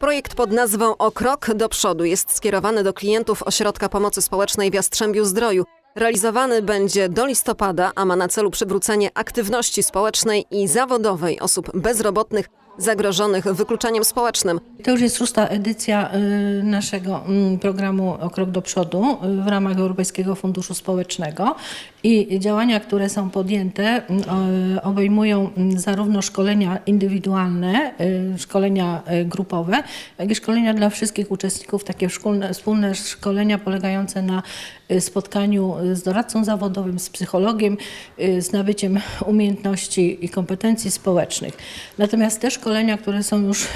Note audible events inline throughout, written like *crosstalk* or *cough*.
Projekt pod nazwą O krok do przodu jest skierowany do klientów Ośrodka Pomocy Społecznej w Jastrzębiu Zdroju. Realizowany będzie do listopada, a ma na celu przywrócenie aktywności społecznej i zawodowej osób bezrobotnych zagrożonych wykluczeniem społecznym. To już jest szósta edycja y, naszego mm, programu O Krok do Przodu y, w ramach Europejskiego Funduszu Społecznego i działania, które są podjęte o- obejmują mm, zarówno szkolenia indywidualne, y, szkolenia y, grupowe, jak i szkolenia dla wszystkich uczestników, takie wspólne, wspólne szkolenia polegające na y, spotkaniu z doradcą zawodowym, z psychologiem, y, z nabyciem umiejętności i kompetencji społecznych. Natomiast te szkolenia, które są już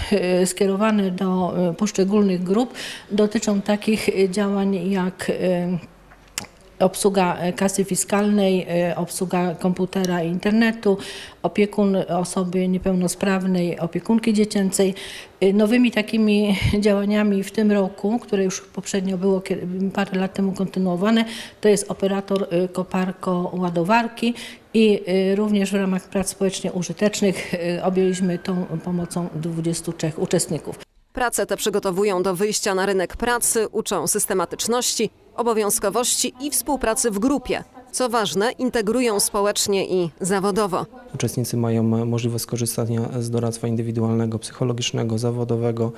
y, skierowane do y, poszczególnych grup, dotyczą takich y, działań jak obsługa e, kasy fiskalnej, e, obsługa komputera i internetu, opiekun osoby niepełnosprawnej, opiekunki dziecięcej. E, Nowymi takimi *laughs* działaniami w tym roku, które już poprzednio było parę lat temu kontynuowane, to jest operator koparko-ładowarki i również w ramach prac społecznie użytecznych objęliśmy tą pomocą 23 uczestników. Prace te przygotowują do wyjścia na rynek pracy, uczą systematyczności, obowiązkowości i współpracy w grupie. Co ważne, integrują społecznie i zawodowo. Uczestnicy mają możliwość skorzystania z doradztwa indywidualnego, psychologicznego, zawodowego.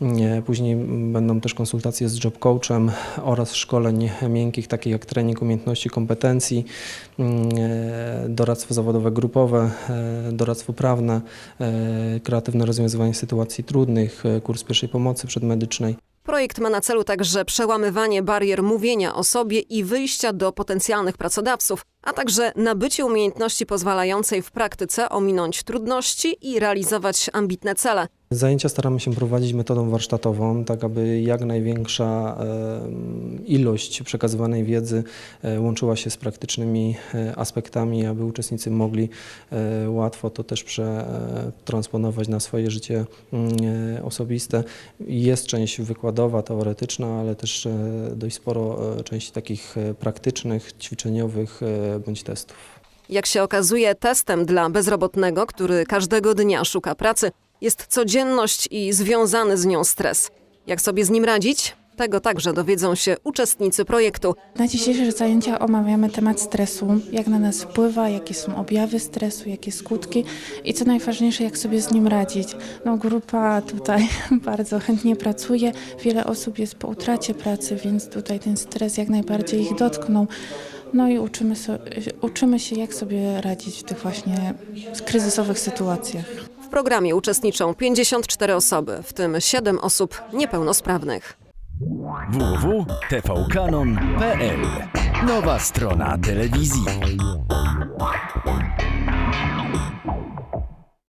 Nie, Później będą też konsultacje z job coachem oraz szkoleń miękkich, takich jak trening umiejętności, kompetencji, mm, doradztwo zawodowe grupowe, e, doradztwo prawne, e, kreatywne rozwiązywanie sytuacji trudnych, e, kurs pierwszej pomocy przedmedycznej. Projekt ma na celu także przełamywanie barier mówienia o sobie i wyjścia do potencjalnych pracodawców, a także nabycie umiejętności pozwalającej w praktyce ominąć trudności i realizować ambitne cele. Zajęcia staramy się prowadzić metodą warsztatową, tak aby jak największa ilość przekazywanej wiedzy e, łączyła się z praktycznymi e, aspektami, aby uczestnicy mogli e, łatwo to też przetransponować na swoje życie mm, osobiste. Jest część wykładowa, teoretyczna, ale też dość sporo części takich praktycznych, ćwiczeniowych bądź testów. Jak się okazuje, testem dla bezrobotnego, który każdego dnia szuka pracy, jest codzienność i związany z nią stres. Jak sobie z nim radzić? Tego także dowiedzą się uczestnicy projektu. Na dzisiejsze zajęcia omawiamy temat stresu, jak na nas wpływa, jakie są objawy stresu, jakie skutki i co najważniejsze, jak sobie z nim radzić. No, grupa tutaj *laughs* bardzo chętnie pracuje, wiele osób jest po utracie pracy, więc tutaj ten stres jak najbardziej ich dotknął. No i uczymy, so, uczymy się, jak sobie radzić w tych właśnie kryzysowych sytuacjach programie uczestniczą 54 osoby, w tym 7 osób niepełnosprawnych. www.tvkanon.pl Nowa strona telewizji.